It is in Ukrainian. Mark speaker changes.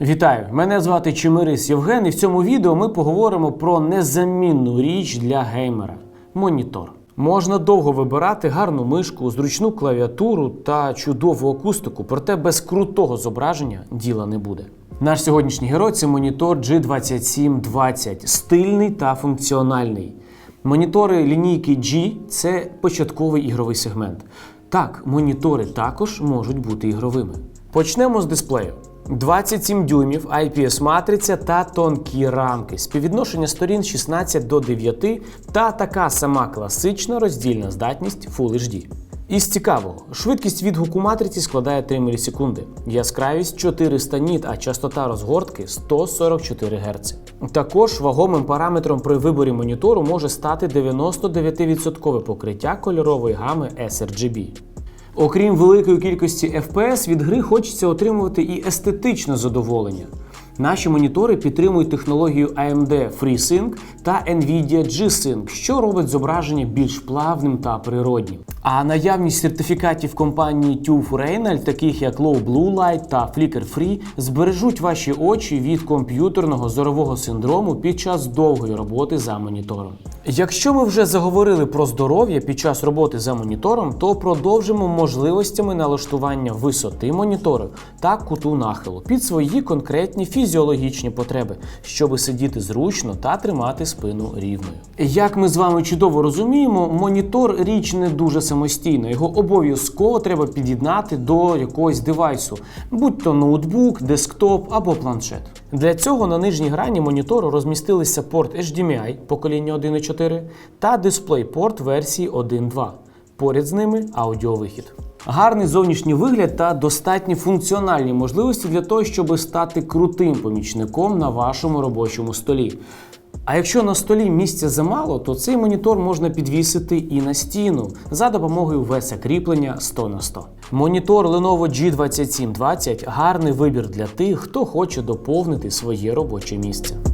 Speaker 1: Вітаю! Мене звати Чимирис Євген, і в цьому відео ми поговоримо про незамінну річ для геймера монітор. Можна довго вибирати гарну мишку, зручну клавіатуру та чудову акустику, проте без крутого зображення діла не буде. Наш сьогоднішній герой це монітор G2720, стильний та функціональний. Монітори лінійки G це початковий ігровий сегмент. Так, монітори також можуть бути ігровими. Почнемо з дисплею. 27 дюймів, IPS-матриця та тонкі рамки, співвідношення сторін 16 до 9 та така сама класична роздільна здатність Full HD. Із цікавого, швидкість відгуку матриці складає 3 мілісекунди, яскравість 400 ніт, а частота розгортки 144 Гц. Також вагомим параметром при виборі монітору може стати 99% покриття кольорової гами sRGB. Окрім великої кількості FPS, від гри хочеться отримувати і естетичне задоволення. Наші монітори підтримують технологію AMD FreeSync та Nvidia G-Sync, що робить зображення більш плавним та природнім. А наявність сертифікатів компанії TÜV Rheinland, таких як Low Blue Light та Flicker Free, збережуть ваші очі від комп'ютерного зорового синдрому під час довгої роботи за монітором. Якщо ми вже заговорили про здоров'я під час роботи за монітором, то продовжимо можливостями налаштування висоти монітору та куту нахилу під свої конкретні фізіологічні потреби, щоб сидіти зручно та тримати спину рівною. Як ми з вами чудово розуміємо, монітор річ не дуже самостійна. Його обов'язково треба під'єднати до якогось девайсу, будь то ноутбук, десктоп або планшет. Для цього на нижній грані монітору розмістилися порт HDMI покоління 1.4 та DisplayPort версії 1.2. Поряд з ними аудіовихід. Гарний зовнішній вигляд та достатні функціональні можливості для того, щоб стати крутим помічником на вашому робочому столі. А якщо на столі місця замало, то цей монітор можна підвісити і на стіну за допомогою веса кріплення 100 на 100. Монітор Lenovo G2720 гарний вибір для тих, хто хоче доповнити своє робоче місце.